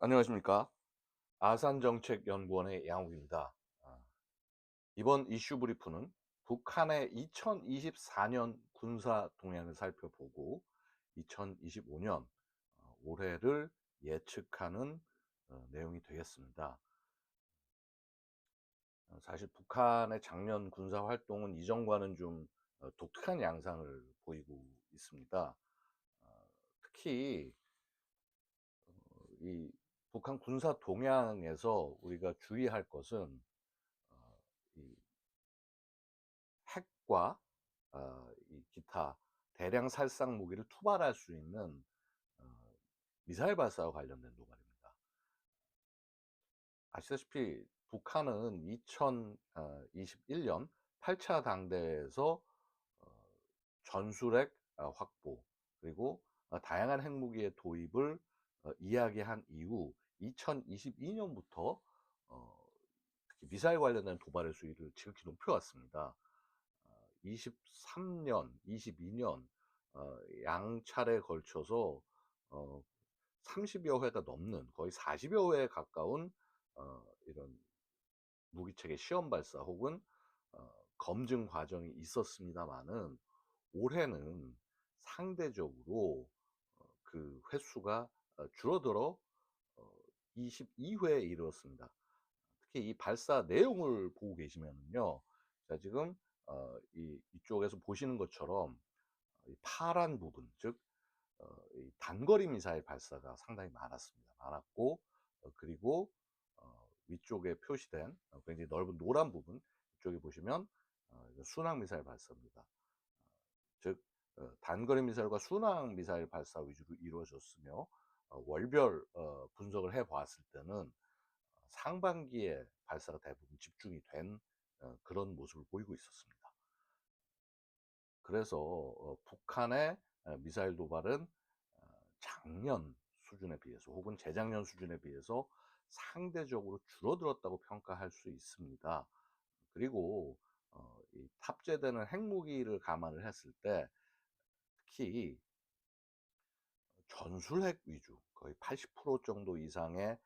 안녕하십니까. 아산정책연구원의 양욱입니다. 아, 이번 이슈 브리프는 북한의 2024년 군사 동향을 살펴보고 2025년 어, 올해를 예측하는 어, 내용이 되겠습니다. 어, 사실 북한의 작년 군사 활동은 이전과는 좀 어, 독특한 양상을 보이고 있습니다. 어, 특히 어, 이 북한 군사 동향에서 우리가 주의할 것은 어, 이 핵과 어, 이 기타 대량 살상 무기를 투발할 수 있는 어, 미사일 발사와 관련된 도발입니다. 아시다시피 북한은 2021년 8차 당대회에서 어, 전술핵 어, 확보 그리고 어, 다양한 핵무기의 도입을 어, 이야기한 이후 2022년부터 어, 특히 미사일 관련된 도발의 수위를 지극히 높여왔습니다. 어, 23년, 22년 어, 양 차례에 걸쳐서 어, 30여 회가 넘는 거의 40여 회에 가까운 어, 이런 무기체계 시험 발사 혹은 어, 검증 과정이 있었습니다만은 올해는 상대적으로 어, 그 횟수가 어, 줄어들어 어, 22회에 이르렀습니다. 특히 이 발사 내용을 보고 계시면은요, 자 지금 어, 이 이쪽에서 보시는 것처럼 이 파란 부분, 즉 어, 이 단거리 미사일 발사가 상당히 많았습니다. 많았고 어, 그리고 어, 위쪽에 표시된 어, 굉장히 넓은 노란 부분 이쪽에 보시면 어, 순항 미사일 발사입니다. 즉 어, 단거리 미사일과 순항 미사일 발사 위주로 이루어졌으며 어, 월별 어, 분석을 해 보았을 때는 상반기에 발사가 대부분 집중이 된 어, 그런 모습을 보이고 있었습니다. 그래서 어, 북한의 어, 미사일 도발은 어, 작년 수준에 비해서 혹은 재작년 수준에 비해서 상대적으로 줄어들었다고 평가할 수 있습니다. 그리고 어, 이 탑재되는 핵무기를 감안을 했을 때 특히 전술핵 위주 거의 80% 정도 이상의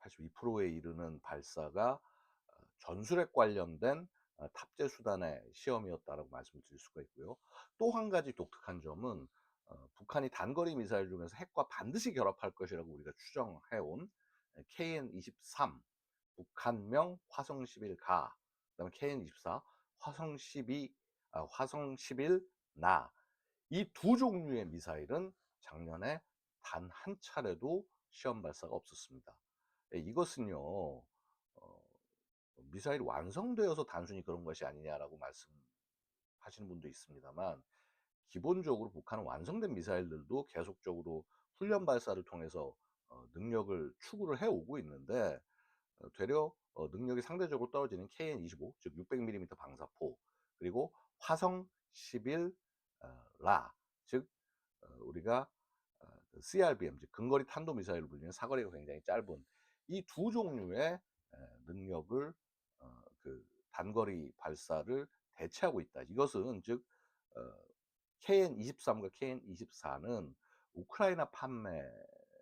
82%에 이르는 발사가 어, 전술핵 관련된 어, 탑재 수단의 시험이었다라고 말씀드릴 수가 있고요. 또 한 가지 독특한 점은 어, 북한이 단거리 미사일 중에서 핵과 반드시 결합할 것이라고 우리가 추정해온 KN-23 북한명 화성 11가 그다음에 KN-24 화성 12 아, 화성 11나 이 두 종류의 미사일은 작년에 단 한 차례도 시험 발사가 없었습니다. 예, 이것은요 어, 미사일이 완성되어서 단순히 그런 것이 아니냐라고 말씀하시는 분도 있습니다만 기본적으로 북한은 완성된 미사일들도 계속적으로 훈련 발사를 통해서 어, 능력을 추구를 해오고 있는데 어, 되려 어, 능력이 상대적으로 떨어지는 KN-25 즉 600mm 방사포 그리고 화성 11 어, 라, 즉 어, 우리가 어, 그 CRBM 즉 근거리 탄도 미사일로 불리는 사거리가 굉장히 짧은 이 두 종류의 에, 능력을 어, 그 단거리 발사를 대체하고 있다. 이것은 즉 어, KN-23과 KN-24는 우크라이나 판매,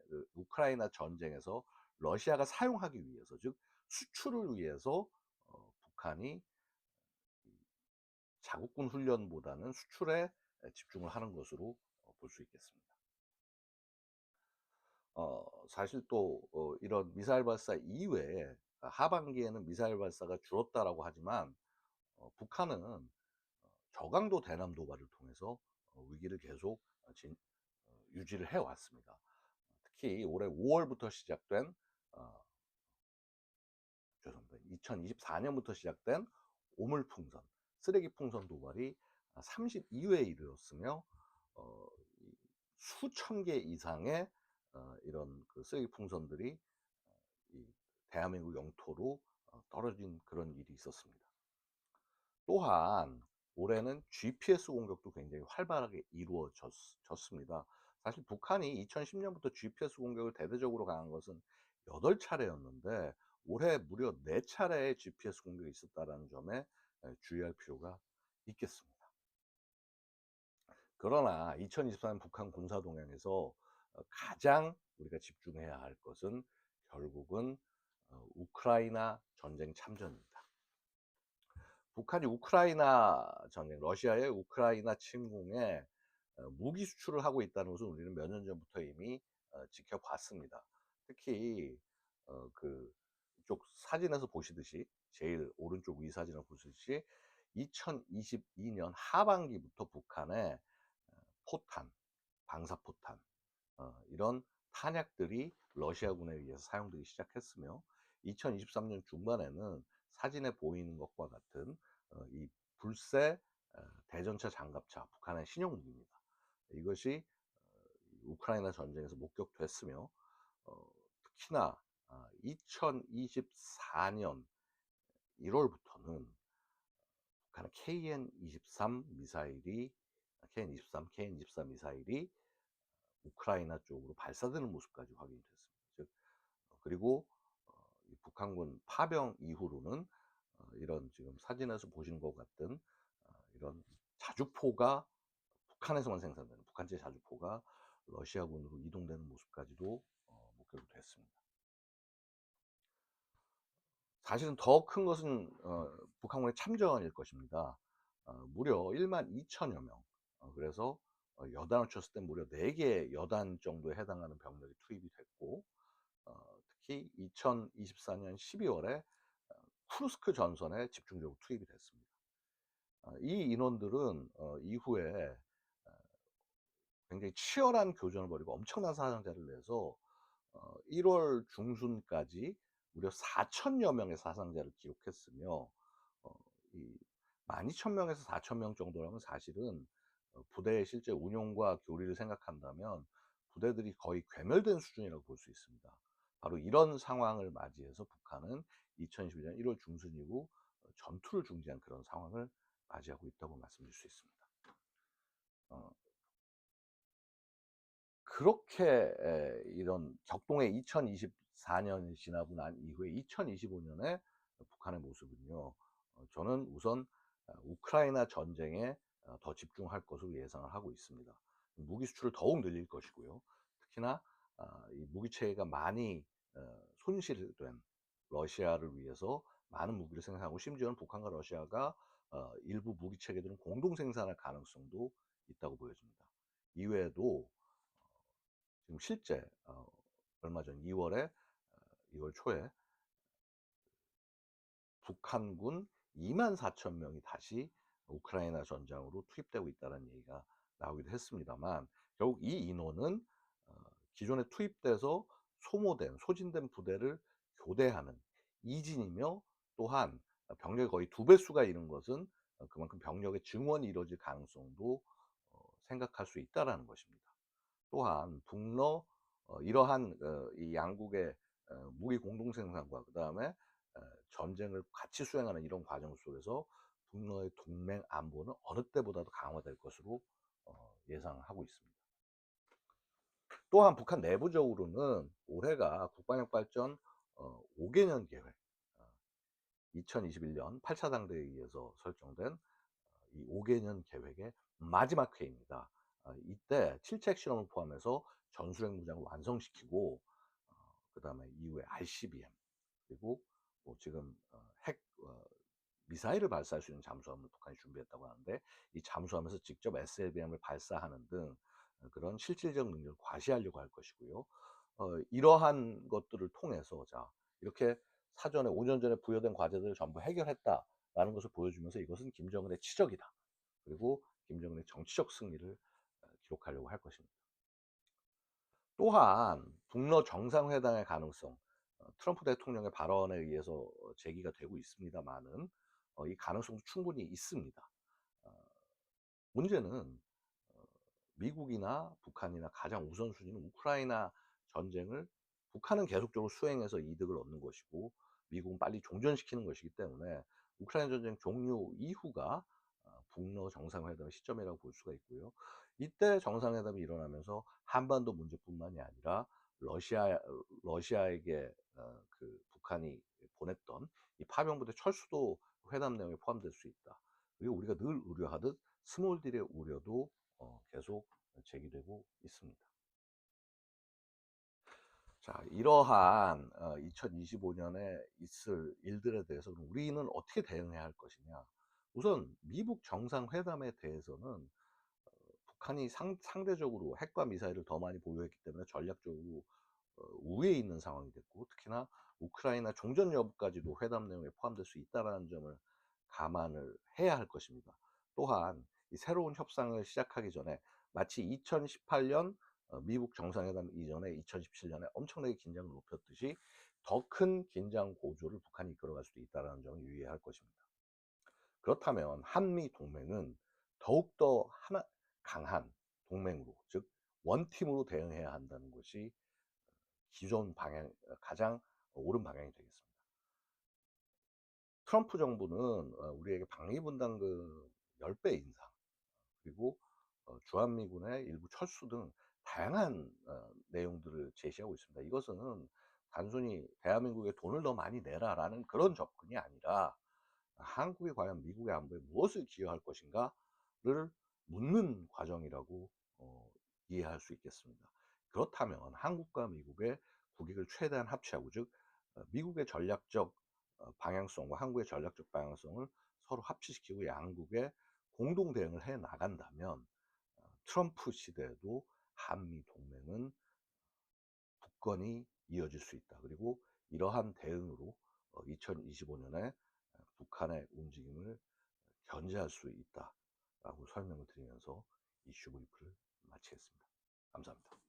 그 우크라이나 전쟁에서 러시아가 사용하기 위해서, 즉 수출을 위해서 어, 북한이 자국군 훈련보다는 수출에 집중을 하는 것으로 어, 볼 수 있겠습니다. 어, 사실 또 어, 이런 미사일 발사 이외에 하반기에는 미사일 발사가 줄었다라고 하지만 어, 북한은 어, 저강도 대남 도발을 통해서 어, 위기를 계속 어, 진, 어, 유지를 해왔습니다. 특히 올해 5월부터 시작된 어, 죄송합니다. 2024년부터 시작된 오물 풍선, 쓰레기 풍선 도발이 32회에 이르렀으며 어, 이 수천 개 이상의 어, 이런 그 쓰레기 풍선들이 어, 이 대한민국 영토로 어, 떨어진 그런 일이 있었습니다. 또한 올해는 GPS 공격도 굉장히 활발하게 이루어졌습니다. 사실 북한이 2010년부터 GPS 공격을 대대적으로 강한 것은 8차례였는데 올해 무려 4차례의 GPS 공격이 있었다는 점에 에, 주의할 필요가 있겠습니다. 그러나 2024년 북한 군사 동향에서 어, 가장 우리가 집중해야 할 것은 결국은 어, 우크라이나 전쟁 참전입니다. 북한이 우크라이나 전쟁, 러시아의 우크라이나 침공에 어, 무기 수출을 하고 있다는 것은 우리는 몇 년 전부터 이미 어, 지켜봤습니다. 특히 어, 그 이쪽 사진에서 보시듯이 제일 오른쪽 위 사진을 보시듯이 2022년 하반기부터 북한의 어, 포탄, 방사포탄 어, 이런 탄약들이 러시아군에 의해서 사용되기 시작했으며 2023년 중반에는 사진에 보이는 것과 같은 어, 이 불새 어, 대전차 장갑차 북한의 신형 무기입니다. 이것이 어, 우크라이나 전쟁에서 목격됐으며 어, 특히나 2024년 1월부터는 북한의 KN-23 미사일이 KN-23, KN-24 미사일이 우크라이나 쪽으로 발사되는 모습까지 확인이 됐습니다. 즉 어, 그리고 어, 북한군 파병 이후로는 어, 이런 지금 사진에서 보시는 것 같은 이런 자주포가 북한에서만 생산되는 북한제 자주포가 러시아군으로 이동되는 모습까지도 목격이 됐습니다. 사실은 더 큰 것은 북한군의 참전일 것입니다. 무려 1만 2천여 명. 그래서 어, 여단을 쳤을 때 무려 4개 여단 정도에 해당하는 병력이 투입이 됐고 어, 특히 2024년 12월에 어, 쿠르스크 전선에 집중적으로 투입이 됐습니다. 어, 이 인원들은 어, 이후에 어, 굉장히 치열한 교전을 벌이고 엄청난 사상자를 내서 1월 중순까지 무려 4천여 명의 사상자를 기록했으며 이 12,000명에서 4,000명 정도라면 사실은 어, 부대의 실제 운용과 교리를 생각한다면 부대들이 거의 괴멸된 수준이라고 볼 수 있습니다. 바로 이런 상황을 맞이해서 북한은 2021년 1월 중순 이후 어, 전투를 중지한 그런 상황을 맞이하고 있다고 말씀드릴 수 있습니다. 어, 그렇게 에, 이런 격동의 2024년이 지나고 난 이후에 2025년에 북한의 모습은요. 어, 저는 우선 어, 우크라이나 전쟁에 어, 더 집중할 것으로 예상을 하고 있습니다. 무기 수출을 더욱 늘릴 것이고요. 특히나 아, 이 무기 체계가 많이 어, 손실된 러시아를 위해서 많은 무기를 생산하고 심지어는 북한과 러시아가 어, 일부 무기 체계들은 공동 생산할 가능성도 있다고 보여집니다. 이외에도 지금 실제 얼마 전 2월에 2월 초에 북한군 2만 4천 명이 다시 우크라이나 전장으로 투입되고 있다는 얘기가 나오기도 했습니다만 결국 이 인원은 어, 기존에 투입돼서 소모된 소진된 부대를 교대하는 이진이며 또한 병력이 거의 두 배수가 이른 것은 어, 그만큼 병력의 증원이 이루어질 가능성도 어, 생각할 수 있다라는 것입니다. 또한 북러 이러한 이 양국의 무기 공동 생산과 그 다음에 전쟁을 같이 수행하는 이런 과정 속에서 북러의 동맹 안보는 어느 때보다도 강화될 것으로 어, 예상하고 있습니다. 또한 북한 내부적으로는 올해가 국방력 발전 어, 5개년 계획, 어, 2021년 8차 당대에 의해서 설정된 어, 이 5개년 계획의 마지막 회입니다. 어, 이때 7책 실험을 포함해서 전술핵 무장을 완성시키고 어, 그 다음에 이후에 RCBM 그리고 뭐 지금 어, 핵 어, 미사일을 발사할 수 있는 잠수함을 북한이 준비했다고 하는데 이 잠수함에서 직접 SLBM을 발사하는 등 그런 실질적 능력을 과시하려고 할 것이고요. 어, 이러한 것들을 통해서 자 이렇게 사전에 5년 전에 부여된 과제들을 전부 해결했다라는 것을 보여주면서 이것은 김정은의 치적이다. 그리고 김정은의 정치적 승리를 어, 기록하려고 할 것입니다. 또한 북러 정상회담의 가능성, 어, 트럼프 대통령의 발언에 의해서 제기가 되고 있습니다만은 어, 이 가능성도 충분히 있습니다. 어, 문제는 어, 미국이나 북한이나 가장 우선순위는 우크라이나 전쟁을 북한은 계속적으로 수행해서 이득을 얻는 것이고 미국은 빨리 종전시키는 것이기 때문에 우크라이나 전쟁 종료 이후가 어, 북러 정상회담의 시점이라고 볼 수가 있고요. 이때 정상회담이 일어나면서 한반도 문제뿐만이 아니라 러시아 러시아에게 어, 그 북한이 보냈던 이 파병부대 철수도 회담 내용에 포함될 수 있다. 그리고 우리가 늘 우려하듯 스몰딜의 우려도 어, 계속 제기되고 있습니다. 자, 이러한 어, 2025년에 있을 일들에 대해서는 우리는 어떻게 대응해야 할 것이냐. 우선 미북 정상회담에 대해서는 북한이 상, 상대적으로 핵과 미사일을 더 많이 보유했기 때문에 전략적으로 어, 우위에 있는 상황이 됐고 특히나 우크라이나 종전 여부까지도 회담 내용에 포함될 수 있다는 점을 감안을 해야 할 것입니다. 또한 이 새로운 협상을 시작하기 전에 마치 2018년 어, 미국 정상회담 이전에 2017년에 엄청나게 긴장을 높였듯이 더 큰 긴장 고조를 북한이 이끌어갈 수도 있다는 점을 유의해야 할 것입니다. 그렇다면 한미 동맹은 더욱더 하나 강한 동맹으로 즉 원팀으로 대응해야 한다는 것이 기존 방향 가장 옳은 방향이 되겠습니다. 트럼프 정부는 어, 우리에게 방위 분담금 10배 인상 그리고 어, 주한미군의 일부 철수 등 다양한 어, 내용들을 제시하고 있습니다. 이것은 단순히 대한민국에 돈을 더 많이 내라라는 그런 접근이 아니라 한국이 과연 미국의 안보에 무엇을 기여할 것인가를 묻는 과정이라고 어, 이해할 수 있겠습니다. 그렇다면 한국과 미국의 국익을 최대한 합치하고 즉 어, 미국의 전략적 어, 방향성과 한국의 전략적 방향성을 서로 합치시키고 양국의 공동 대응을 해 나간다면 어, 트럼프 시대에도 한미 동맹은 굳건히 이어질 수 있다. 그리고 이러한 대응으로 2025년에 북한의 움직임을 견제할 수 있다라고 설명을 드리면서 이슈 브리프를 마치겠습니다. 감사합니다.